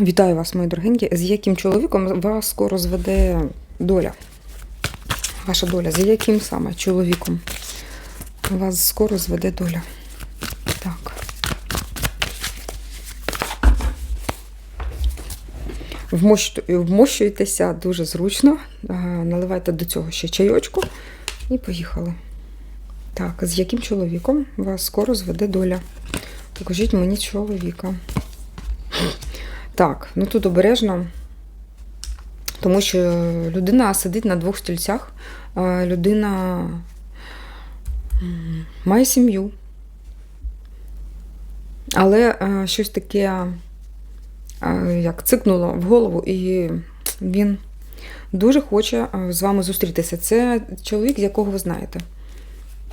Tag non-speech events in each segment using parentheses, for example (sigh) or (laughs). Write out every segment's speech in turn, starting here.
Вітаю вас, мої дорогенькі. З яким чоловіком вас скоро зведе доля? Ваша доля. З яким саме чоловіком вас скоро зведе доля? Так. Вмощу- Вмощуйтеся дуже зручно. Наливайте до цього ще чайочку і поїхали. Так, з яким чоловіком вас скоро зведе доля? Покажіть мені чоловіка. Так, ну тут обережно, тому що людина сидить на двох стільцях, людина має сім'ю. Але е, щось таке, е, як цикнуло в голову, і він дуже хоче е, з вами зустрітися. Це чоловік, якого ви знаєте.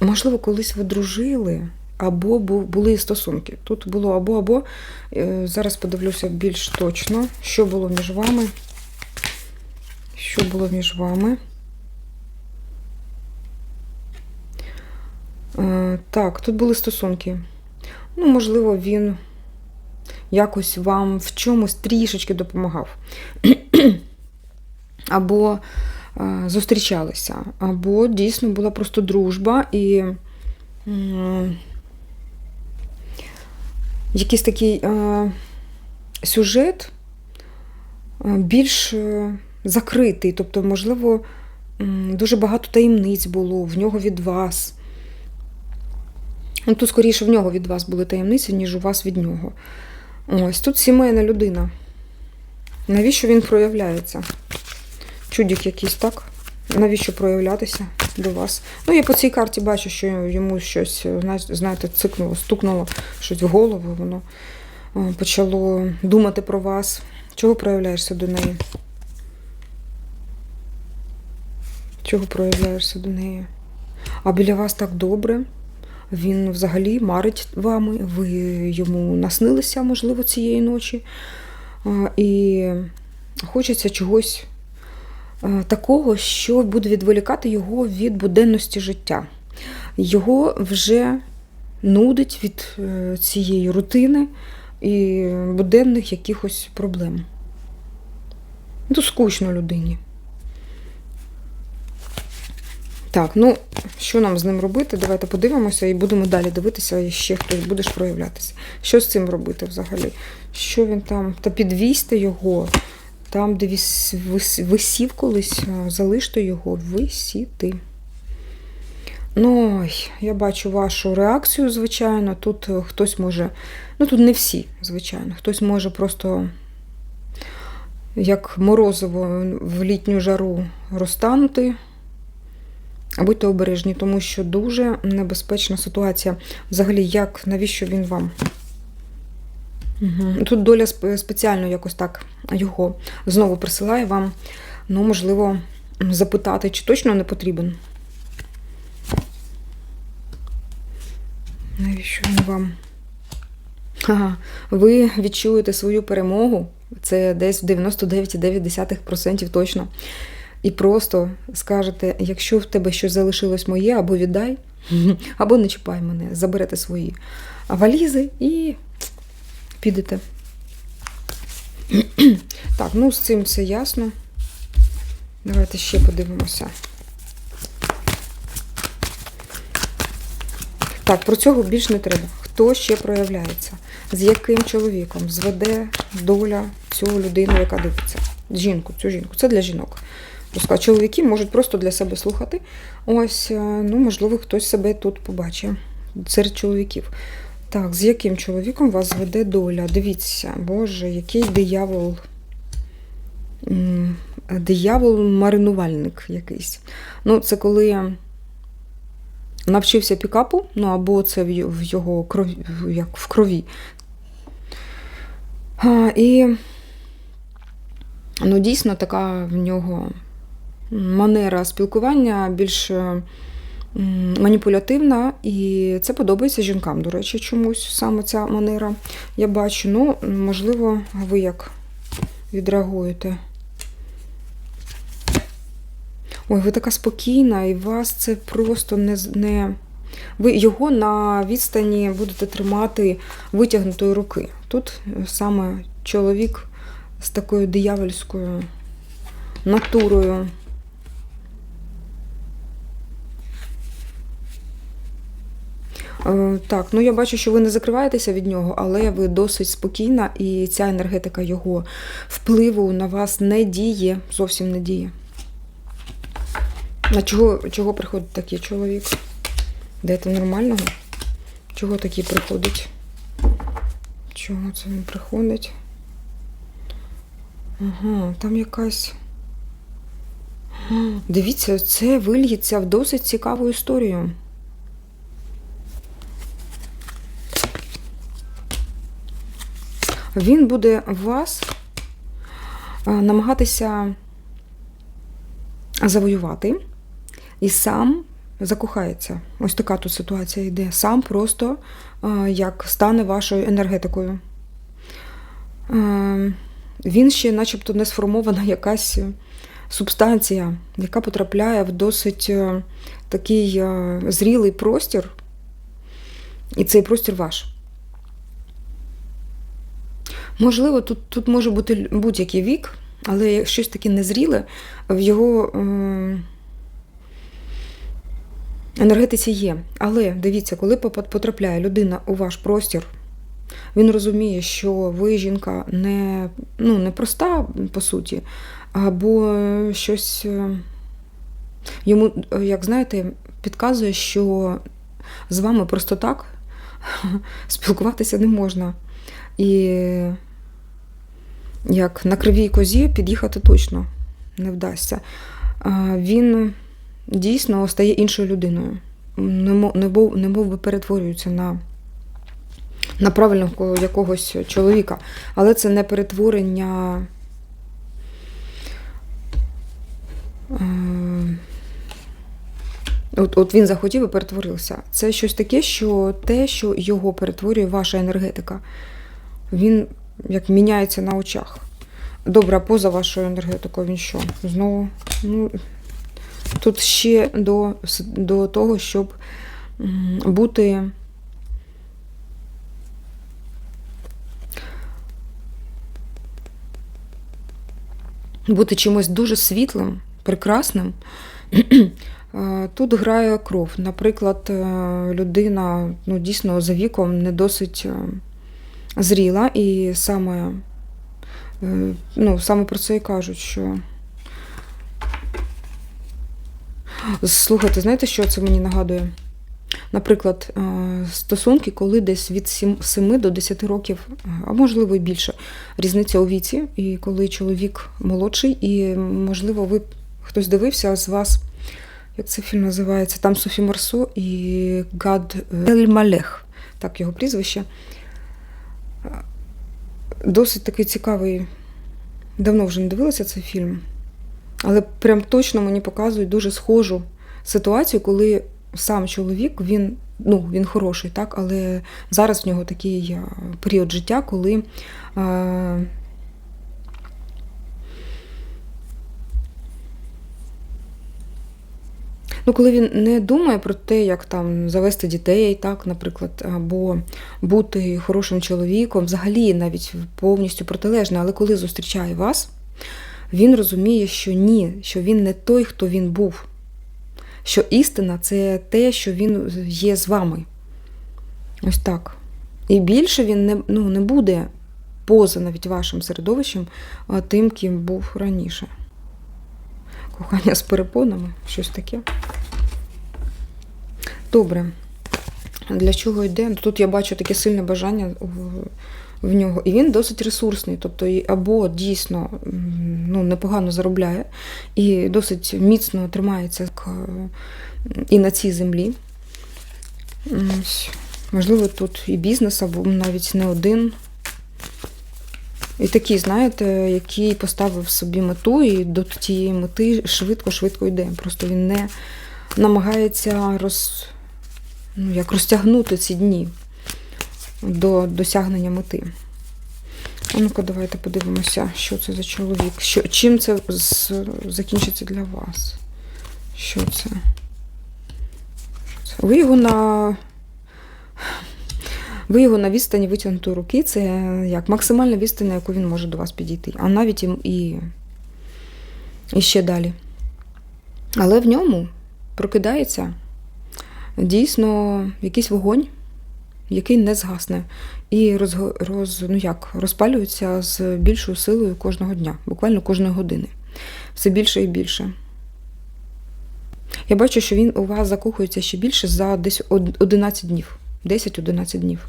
Можливо, колись ви дружили, або бу- були стосунки. Тут було або-або. Е, Зараз подивлюся більш точно, що було між вами. Що було між вами? Е, Так, тут були стосунки. Ну, можливо, він якось вам в чомусь трішечки допомагав. (clears throat) Або е, зустрічалися, або дійсно була просто дружба і. Якийсь такий е, сюжет е, більш е, закритий. Тобто, можливо, дуже багато таємниць було в нього від вас. Ну, тут скоріше в нього від вас були таємниці, ніж у вас від нього. Ось тут сімейна людина. Навіщо він проявляється? Чудік якийсь, так? Навіщо проявлятися до вас? Ну, я по цій карті бачу, що йому щось, знаєте, цикнуло, стукнуло щось в голову, воно е, почало думати про вас. Чого проявляєшся до неї? Чого проявляєшся до неї? А біля вас так добре. Він взагалі марить вами, ви йому наснилися, можливо, цієї ночі. І хочеться чогось е, такого, що буде відволікати його від буденності життя. Його вже нудить від е, цієї рутини і буденних якихось проблем. Ну, скучно людині. Так, ну що нам з ним робити? Давайте подивимося і будемо далі дивитися, і ще хтось буде ж проявлятися. Що з цим робити взагалі? Що він там? Та підвісьте його, там, де висів колись, залиште його висіти. Ну, я бачу вашу реакцію, звичайно. Тут е, хтось може, ну тут не всі, звичайно, хтось може просто як морозиво в літню жару розтанути. Будьте обережні, тому що дуже небезпечна ситуація. Взагалі, як, навіщо він вам? Угу. Тут доля спеціально якось так його знову присилає вам, ну, можливо, запитати, чи точно не потрібен. Навіщо він вам? Ага, ви відчуєте свою перемогу, це десь в 99,9% точно. І просто скажете, якщо в тебе щось залишилось моє, або віддай, (laughs) або не чіпай мене, заберете свої валізи і підете. (clears throat) Так, ну з цим все ясно. Давайте ще подивимося. Так, про цього більш не треба. Хто ще проявляється? З яким чоловіком зведе доля цю людину, яка дивиться? Жінку, цю жінку. Це для жінок. Просто чоловіки можуть просто для себе слухати. Ось, е, ну, можливо, хтось себе тут побачить серед чоловіків. Так, з яким чоловіком вас зведе доля? Дивіться, Боже, який диявол. Диявол-маринувальник якийсь. Ну, це коли навчився пікапу, ну або це в його крові, як в крові. А, і ну, дійсно така в нього манера спілкування більш е, маніпулятивна, і це подобається жінкам, до речі, чомусь саме ця манера. Я бачу, ну, можливо, ви як відреагуєте. Ой, ви така спокійна, і вас це просто не, не. Ви його на відстані будете тримати витягнутої руки. Тут е, саме чоловік з такою диявольською натурою. Так, ну я бачу, що ви не закриваєтеся від нього, але ви досить спокійна, і ця енергетика його впливу на вас не діє, зовсім не діє. А чого, чого приходить такий чоловік? Дайте нормального? Чого такий приходить? Чого це він приходить? Ага, там якась. Дивіться, це вильється в досить цікаву історію. Він буде вас намагатися завоювати і сам закохається. Ось така тут ситуація йде. Сам просто як стане вашою енергетикою. Він ще, начебто, не сформована якась субстанція, яка потрапляє в досить е, такий е, зрілий простір, і цей простір ваш. Можливо, тут, тут може бути будь-який вік, але щось таке незріле в його е, енергетиці є. Але дивіться, коли потрапляє людина у ваш простір, він розуміє, що ви жінка не, ну, не проста, по суті, або щось е, йому, е, як знаєте, підказує, що з вами просто так (laughs) спілкуватися не можна. І як на кривій козі під'їхати точно не вдасться. Він дійсно стає іншою людиною. Немов, немов, би перетворюється на, на правильного якогось чоловіка. Але це не перетворення. От, от він захотів і перетворився. Це щось таке, що те, що його перетворює ваша енергетика. Він як міняється на очах. Добре, поза вашою енергетикою він що? Знову. Ну, тут ще до, до того, щоб бути. Бути чимось дуже світлим, прекрасним. (clears throat) Е, Тут грає кров. Наприклад, е, людина ну, дійсно за віком не досить е, зріла, і саме, е, ну, саме про це і кажуть, що. Слухайте, знаєте, що це мені нагадує? Наприклад, е, стосунки, коли десь від 7 до 10 років, е, а можливо і більше, різниця у віці, і коли чоловік молодший, і, можливо, ви хтось дивився з вас, як цей фільм називається, там Софі Марсо і Гад Ель Малех, так його прізвище. Досить такий цікавий. Давно вже не дивилася цей фільм, але прям точно мені показують дуже схожу ситуацію, коли сам чоловік, він, ну, він хороший, так, але зараз в нього такий е, період життя, коли. е, Ну, коли він не думає про те, як там завести дітей, так, наприклад, або бути хорошим чоловіком, взагалі навіть повністю протилежне, але коли зустрічає вас, він розуміє, що ні, що він не той, хто він був. Що істина це те, що він є з вами. Ось так. І більше він не, ну, не буде поза навіть вашим середовищем тим, ким був раніше. Кохання з перепонами, щось таке. Добре. Для чого йде? Тут я бачу таке сильне бажання в- нього. І він досить ресурсний. Тобто, або дійсно ну, непогано заробляє і досить міцно тримається і на цій землі. Можливо, тут і бізнес, або навіть не один. І такий, знаєте, який поставив собі мету і до тієї мети швидко-швидко йде. Просто він не намагається роз, ну, як розтягнути ці дні до досягнення мети. А ну-ка, давайте подивимося, що це за чоловік. Що, чим це з, закінчиться для вас? Що це? Ви його на. Ви його на відстані витягнутої руки, це як максимальна відстань, на яку він може до вас підійти, а навіть і, і, і ще далі. Але в ньому прокидається дійсно якийсь вогонь, який не згасне, і роз, роз, ну як, розпалюється з більшою силою кожного дня, буквально кожної години. Все більше і більше. Я бачу, що він у вас закохується ще більше за десь од- 11 днів. 10-11 днів.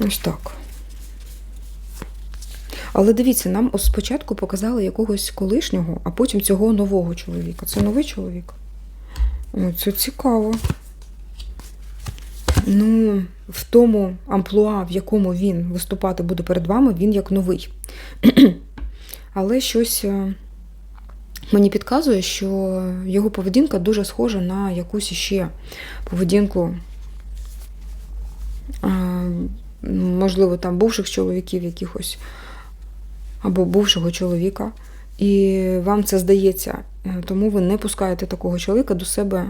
Ось так. Але дивіться, нам спочатку показали якогось колишнього, а потім цього нового чоловіка. Це новий чоловік. Ой, це цікаво. Ну, в тому амплуа, в якому він виступати буде перед вами, він як новий. (clears throat) Але щось е, мені підказує, що його поведінка дуже схожа на якусь іще поведінку, е, можливо, там бувших чоловіків якихось, або бувшого чоловіка. І вам це здається, е, тому ви не пускаєте такого чоловіка до себе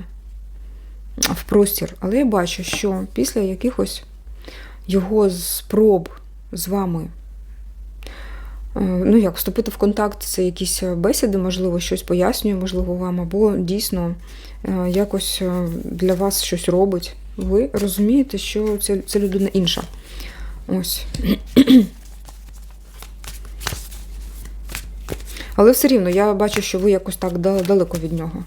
в простір. Але я бачу, що після якихось його спроб з вами, е, ну як вступити в контакт, це якісь бесіди, можливо, щось пояснює, можливо, вам, або дійсно е, якось для вас щось робить. Ви розумієте, що це, це людина інша. Ось. (clears throat) Але все рівно я бачу, що ви якось так далеко від нього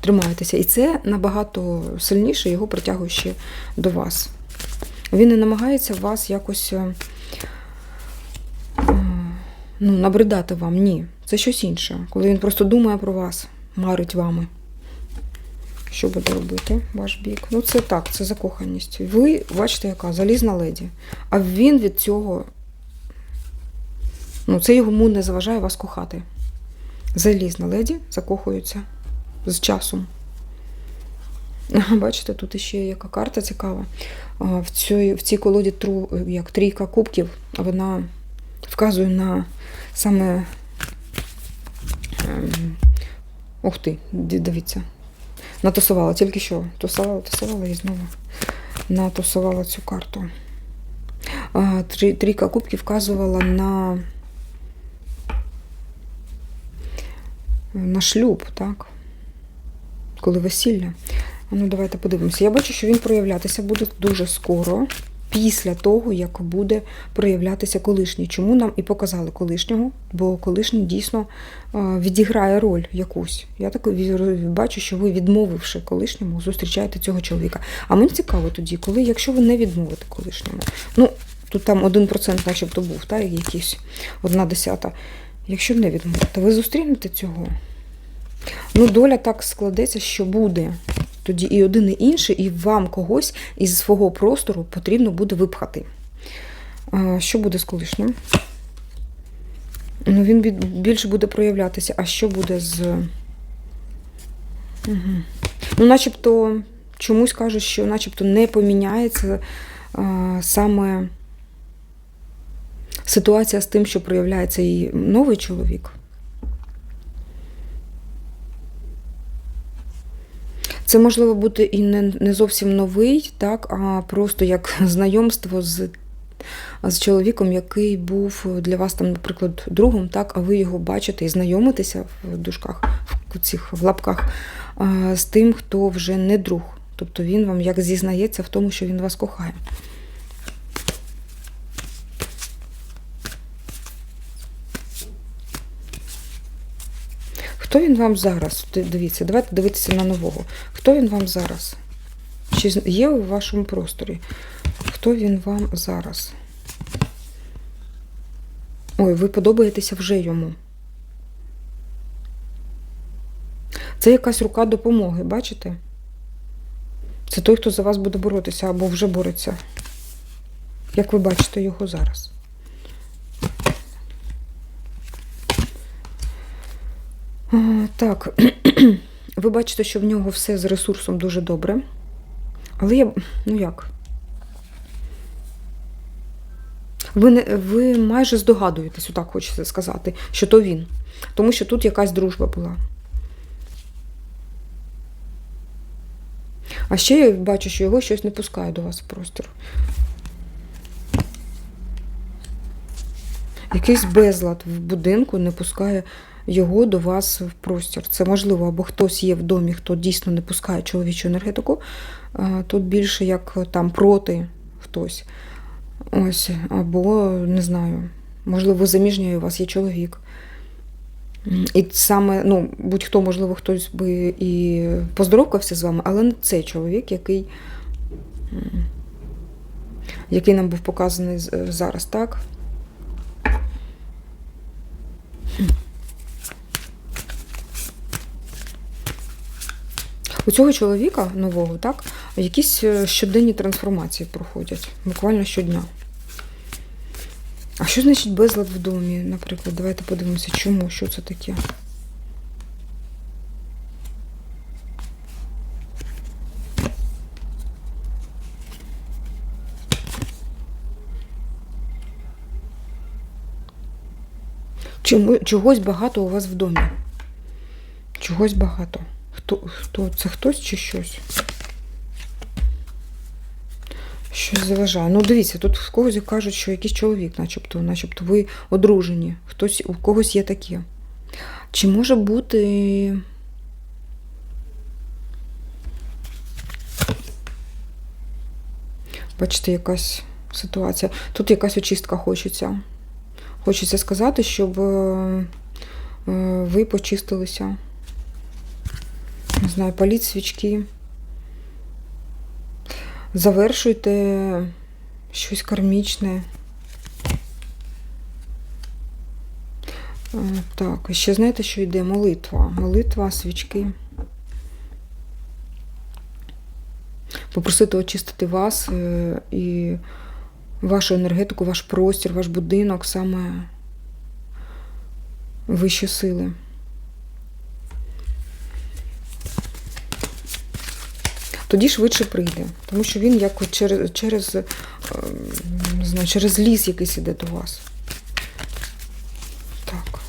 тримаєтеся. І це набагато сильніше його притягує ще до вас. Він не намагається вас якось е, ну, набридати вам. Ні. Це щось інше. Коли він просто думає про вас, марить вами. Що буде робити ваш бік? Ну, це так, це закоханість. Ви бачите, яка залізна леді. А він від цього. Ну, це йому не заважає вас кохати. Залізна леді закохується з часом. Бачите, тут іще яка карта цікава. В цій, в цій колоді тру, як трійка кубків, вона вказує на саме. ем, Ух ти, дивіться. Натусувала, тільки що тусувала, тусувала і знову натусувала цю карту. Трійка кубків вказувала на, на шлюб, так? Коли весілля. Ну, давайте подивимося. Я бачу, що він проявлятися буде дуже скоро, після того, як буде проявлятися колишній. Чому нам і показали колишнього? Бо колишній дійсно е, відіграє роль якусь. Я так бачу, що ви, відмовивши колишньому, зустрічаєте цього чоловіка. А мені цікаво тоді, коли, якщо ви не відмовите колишньому, ну тут там 1% начебто був, та, якийсь одна десята. Якщо не відмовите, ви зустрінете цього. Ну, доля так складеться, що буде. Тоді і один, і інший, і вам когось із свого простору потрібно буде випхати. Що буде з колишнім? Ну, він більше буде проявлятися. А що буде з. Угу. Ну, начебто, чомусь кажуть, що начебто не поміняється а, саме ситуація з тим, що проявляється і новий чоловік. Це можливо бути і не, не зовсім новий, так, а просто як (laughs) знайомство з, з чоловіком, який був для вас, там, наприклад, другом, так, а ви його бачите і знайомитеся в дужках, в цих в лапках, з тим, хто вже не друг. Тобто він вам як зізнається в тому, що він вас кохає. Хто він вам зараз? Дивіться, давайте дивитися на нового. Хто він вам зараз? Чи є у вашому просторі? Хто він вам зараз? Ой, ви подобаєтеся вже йому. Це якась рука допомоги, бачите? Це той, хто за вас буде боротися або вже бореться. Як ви бачите його зараз? Так, (clears throat) ви бачите, що в нього все з ресурсом дуже добре. Але я, ну як? Ви, не, ви майже здогадуєтесь, отак хочеться сказати, що то він. Тому що тут якась дружба була. А ще я бачу, що його щось не пускає до вас в простір. Якийсь безлад в будинку не пускає його до вас в простір. Це можливо, або хтось є в домі, хто дійсно не пускає чоловічу енергетику. Тут більше як там проти хтось. Ось, або не знаю, можливо, заміжня у вас є чоловік. І саме, ну, будь-хто, можливо, хтось би і поздоровкався з вами, але не цей чоловік, який, який нам був показаний зараз, так? У цього чоловіка нового, так, якісь е, щоденні трансформації проходять, буквально щодня. А що значить безлад в домі, наприклад? Давайте подивимося, чому, що це таке. Чому, чогось багато у вас в домі. Чогось багато. Хто, хто? Це хтось чи щось? Щось заважає. Ну, дивіться, тут в когось кажуть, що якийсь чоловік, начебто, начебто ви одружені. Хтось, у когось є таке. Чи може бути. Бачите, якась ситуація. Тут якась очистка хочеться. Хочеться сказати, щоб е, е, ви почистилися. Не знаю, паліть свічки. Завершуйте щось кармічне. Е, Так, ще знаєте, що йде? Молитва. Молитва, свічки. Попросити очистити вас е, і вашу енергетику, ваш простір, ваш будинок, саме вищі сили. Тоді швидше прийде, тому що він як через, через, е, не знаю, через ліс якийсь іде до вас. Так.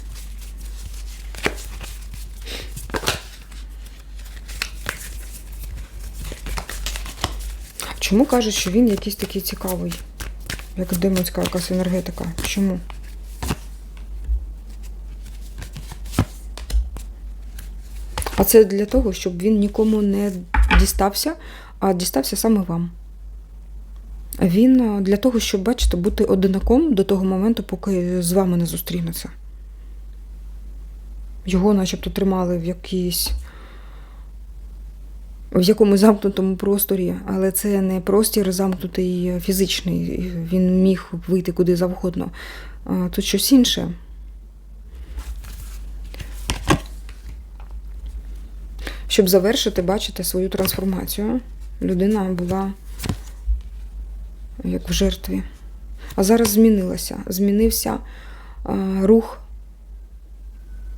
Чому кажуть, що він якийсь такий цікавий, як демонська якась енергетика? Чому? А це для того, щоб він нікому не дістався, а дістався саме вам. Він для того, щоб, бачите, бути одинаком до того моменту, поки з вами не зустрінеться. Його начебто тримали в якійсь. В якомусь замкнутому просторі, але це не простір замкнутий фізичний. Він міг вийти куди завгодно. Тут щось інше. Щоб завершити, бачите, свою трансформацію. Людина була як в жертві. А зараз змінилася. Змінився а, рух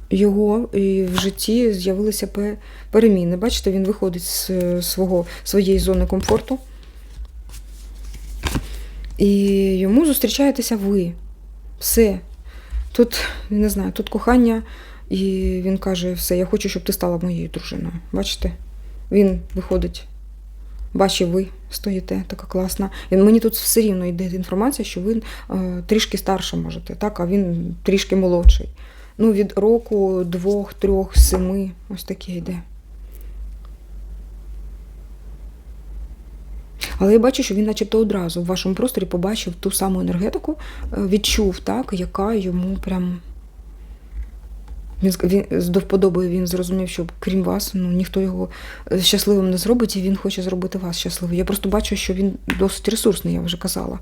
його, і в житті з'явилися переміни. Бачите, він виходить з е, свого, своєї зони комфорту. І йому зустрічаєтеся ви. Все. Тут, не знаю, тут кохання, і він каже: все, я хочу, щоб ти стала моєю дружиною. Бачите? Він виходить. Бачив, ви стоїте, така класна. І мені тут все рівно йде інформація, що ви е, трішки старше можете, так, а він трішки молодший. Ну, від року, двох, трьох, семи, ось таке йде. Але я бачу, що він начебто одразу в вашому просторі побачив ту саму енергетику, е, відчув, так, яка йому прям. Він, він до вподоби він зрозумів, що крім вас, ну ніхто його е, щасливим не зробить, і він хоче зробити вас щасливим. Я просто бачу, що він досить ресурсний, я вже казала.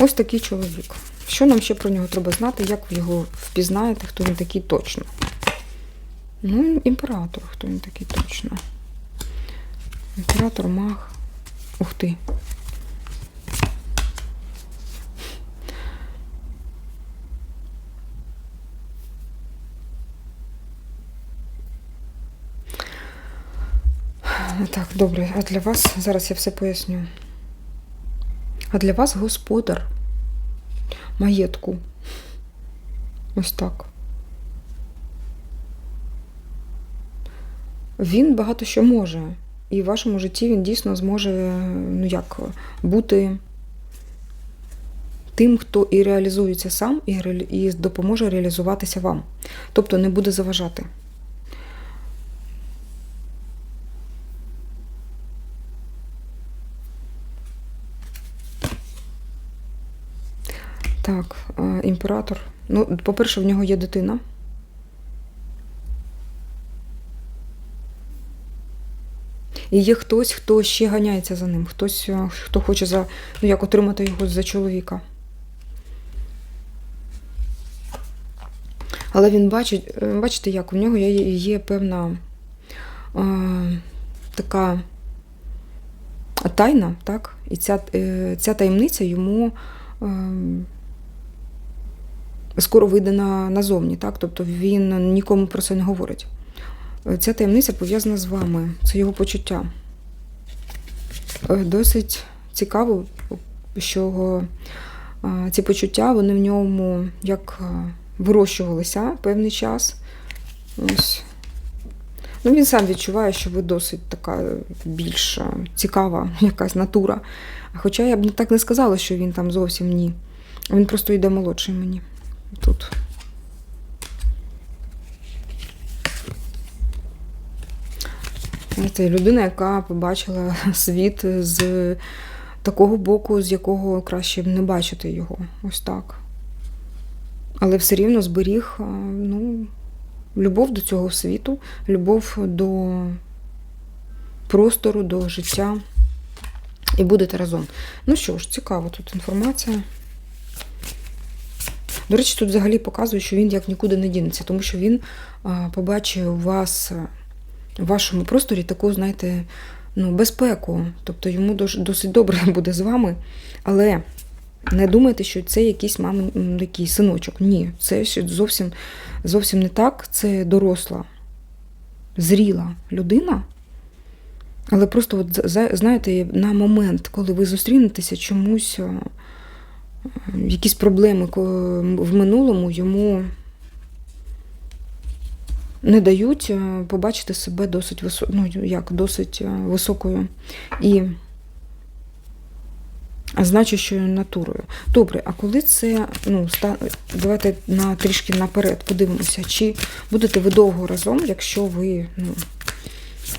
Ось такий чоловік. Що нам ще про нього треба знати, як ви його впізнаєте, хто він такий точно? Ну, імператор, хто він такий точно. Імператор маг. Ух ти. Так, добре. А для вас зараз я все поясню. А для вас господар маєтку. Ось так. Він багато що може. І в вашому житті він дійсно зможе ну як, бути тим, хто і реалізується сам, і, допоможе реалізуватися вам. Тобто не буде заважати. Так, е, імператор. Ну, по-перше, в нього є дитина. І є хтось, хто ще ганяється за ним, хтось, е, хто хоче за, ну, як отримати його за чоловіка. Але він бачить, е, бачите, як у нього є, є певна е, така тайна, так? І ця, е, ця таємниця йому е, скоро вийде на, назовні, так? Тобто він нікому про це не говорить. Е, Ця таємниця пов'язана з вами, це його почуття. Е, Досить цікаво, що е, ці почуття вони в ньому як вирощувалися певний час. Ось. Ну, він сам відчуває, що ви досить така більш цікава (laughs) якась натура. Хоча я б так не сказала, що він там зовсім ні. Він просто йде молодший мені тут. Це людина, яка побачила світ з такого боку, з якого краще не бачити його. Ось так. Але все рівно зберіг ну, любов до цього світу, любов до простору, до життя. І будете разом. Ну що ж, цікава тут інформація. До речі, тут взагалі показує, що він як нікуди не дінеться, тому що він побачив у вас в вашому просторі таку, знаєте, ну, безпеку. Тобто йому досить добре (laughs) буде з вами. Але не думайте, що це якийсь мамин м, такий синочок. Ні, це зовсім, зовсім не так. Це доросла, зріла людина. Але просто, от, знаєте, на момент, коли ви зустрінетеся, чомусь а, якісь проблеми в минулому йому не дають е, побачити себе досить висо... ну, як, досить е, високою і значущою натурою. Добре, а коли це, ну, ста... давайте на трішки наперед подивимося, чи будете ви довго разом, якщо ви ну,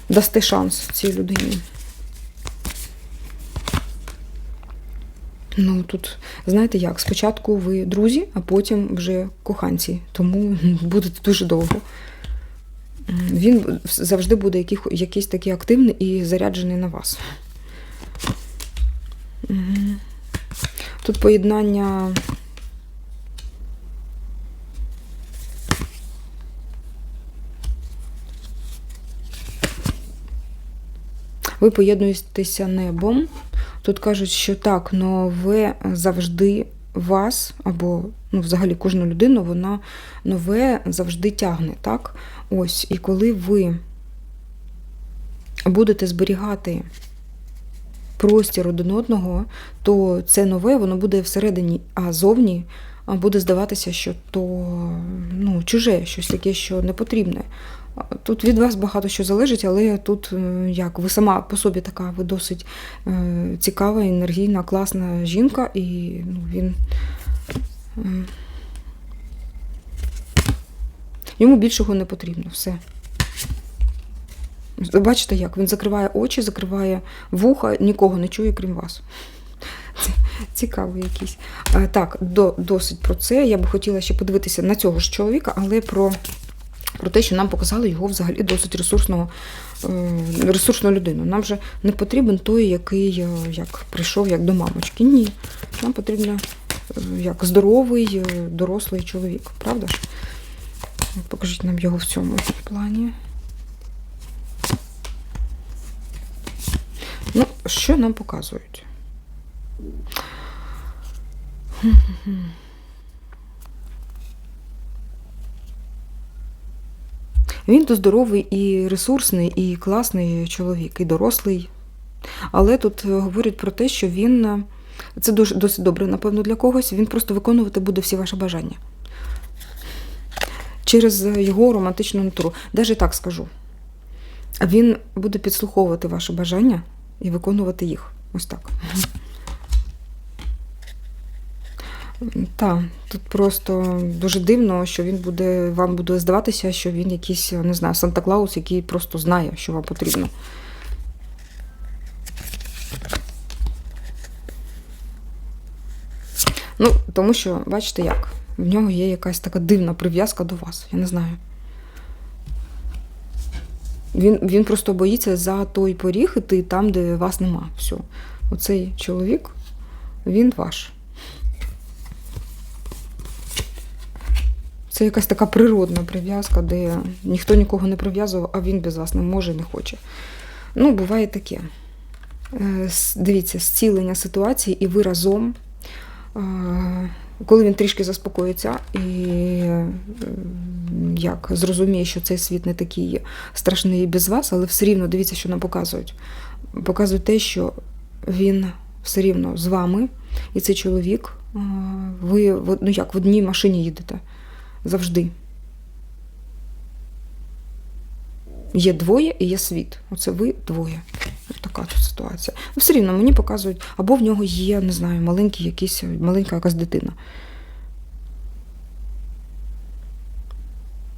дасте шанс цій людині. Ну тут, знаєте як, спочатку ви друзі, а потім вже коханці, тому будете дуже довго. Він завжди буде якийсь такий активний і заряджений на вас. Тут поєднання. Ви поєднуєтеся небом. Тут кажуть, що так, нове завжди вас, або ну, взагалі кожну людину, вона нове завжди тягне. так? Ось, і коли ви будете зберігати простір один одного, то це нове, воно буде всередині, а зовні буде здаватися, що то ну, чуже, щось таке, що не потрібне. Тут від вас багато що залежить, але тут е, як ви сама по собі така, ви досить е, цікава, енергійна, класна жінка, і ну, він. е, Йому більшого не потрібно, все. Бачите, як він закриває очі, закриває вуха, нікого не чує, крім вас. Це цікаво якийсь. Так, до, досить про це. Я би хотіла ще подивитися на цього ж чоловіка, але про, про те, що нам показали його взагалі досить ресурсного, е, ресурсну людину. Нам же не потрібен той, який е, як прийшов як до мамочки. Ні. Нам потрібен як здоровий, е, дорослий чоловік, правда ж? Покажіть нам його в цьому плані. Ну, що нам показують? Він то здоровий і ресурсний, і класний чоловік, і дорослий. Але тут е, говорять про те, що він е, Це дуже досить добре, напевно, для когось. Він просто виконувати буде всі ваші бажання. Через його романтичну натуру. Даже так скажу. Він буде підслуховувати ваші бажання і виконувати їх. Ось так. Так, тут просто дуже дивно, що він буде, вам буде здаватися, що він якийсь, не знаю, Санта-Клаус, який просто знає, що вам потрібно. Ну, тому що, бачите як, в нього є якась така дивна прив'язка до вас. Я не знаю. Він, він просто боїться за той поріг іти там, де вас нема. Все. Оцей чоловік, він ваш. Це якась така природна прив'язка, де ніхто нікого не прив'язував, а він без вас не може, не хоче. Ну, буває таке. Е, Дивіться, зцілення ситуації, і ви разом, е, коли він трішки заспокоїться і як зрозуміє, що цей світ не такий страшний без вас, але все рівно дивіться, що нам показують. Показують те, що він все рівно з вами, і цей чоловік, е, ви ну, як в одній машині їдете завжди. Є двоє і є світ. Оце ви двоє. Така тут ситуація. Ну, все рівно мені показують, або в нього є, не знаю, маленький якийсь, маленька якась дитина.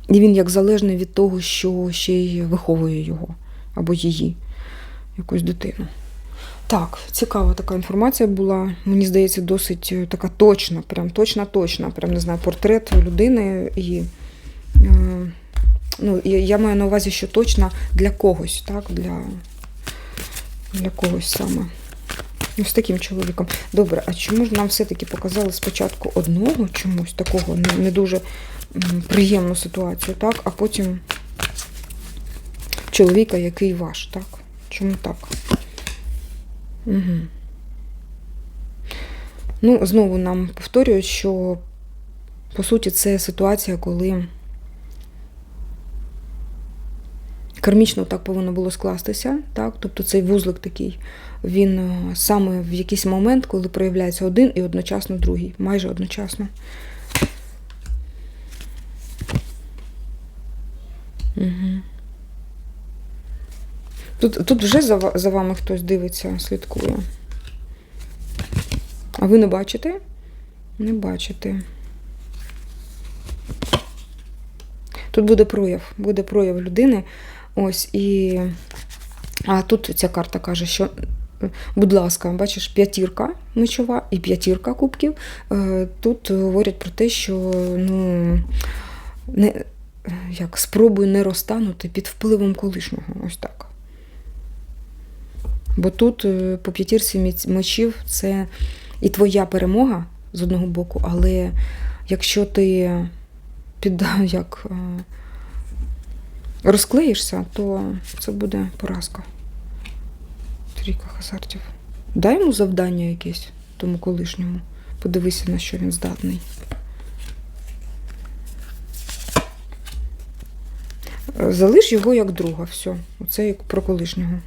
І він як залежний від того, що ще й виховує його, або її, якусь дитину. Так, цікава така інформація була. Мені здається, досить е, така точна, прям точна, точна. Прям не знаю, портрет людини і. Е, ну, я, я маю на увазі, що точна для когось, так? Для, для когось саме. Ну, з таким чоловіком. Добре, а чому ж нам все-таки показали спочатку одного чомусь такого не, не дуже приємну ситуацію, так? А потім чоловіка, який ваш, так? Чому так? Угу. Ну, знову нам повторюють, що по суті це ситуація, коли кармічно так повинно було скластися, так? Тобто цей вузлик такий, він е, саме в якийсь момент, коли проявляється один і одночасно другий, майже одночасно. Угу. Тут, тут вже за, за вами хтось дивиться, слідкує. А ви не бачите? Не бачите. Тут буде прояв, буде прояв людини. Ось і. А тут ця карта каже, що, будь ласка, бачиш, п'ятірка мечова і п'ятірка кубків. Е, Тут говорять про те, що ну, не, як, спробуй не розтанути під впливом колишнього. Ось так. Бо тут е, по п'ятірці мечів це і твоя перемога з одного боку, але якщо ти під (laughs) як е, розклеїшся, то це буде поразка. Трійка хазартів. Дай йому завдання якесь тому колишньому. Подивися, на що він здатний. Залиш його як друга, все. Оце як про колишнього.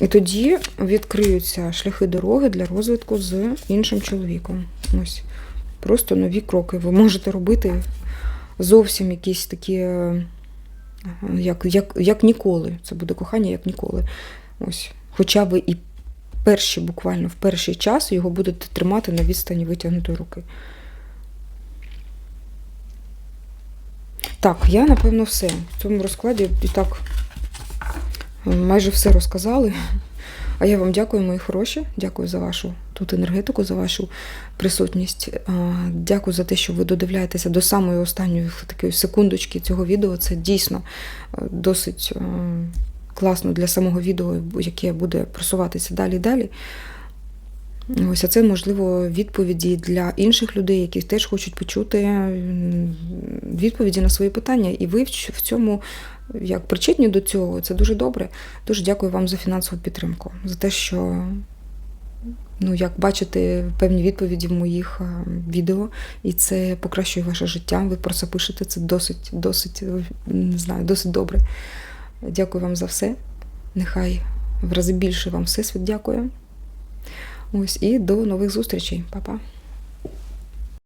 І тоді відкриються шляхи дороги для розвитку з іншим чоловіком. Ось. Просто нові кроки. Ви можете робити зовсім якісь такі, е, як, як, як ніколи. Це буде кохання, як ніколи. Ось. Хоча ви і перші, буквально в перший час його будете тримати на відстані витягнутої руки. Так, я напевно все. В цьому розкладі і так майже все розказали. А я вам дякую, мої хороші. Дякую за вашу тут енергетику, за вашу присутність. Дякую за те, що ви додивляєтеся до самої останньої такої секундочки цього відео. Це дійсно е, досить е, класно для самого відео, яке буде просуватися далі і далі. Ось це, можливо, відповіді для інших людей, які теж хочуть почути відповіді на свої питання. І ви в цьому як причетні до цього, це дуже добре. Дуже дякую вам за фінансову підтримку, за те, що ну, як бачите певні відповіді в моїх відео, і це покращує ваше життя. Ви про це пишете, це досить, досить, е, не знаю, досить добре. Дякую вам за все. Нехай в рази більше вам всесвіт дякує. Ось і до нових зустрічей, Па-па.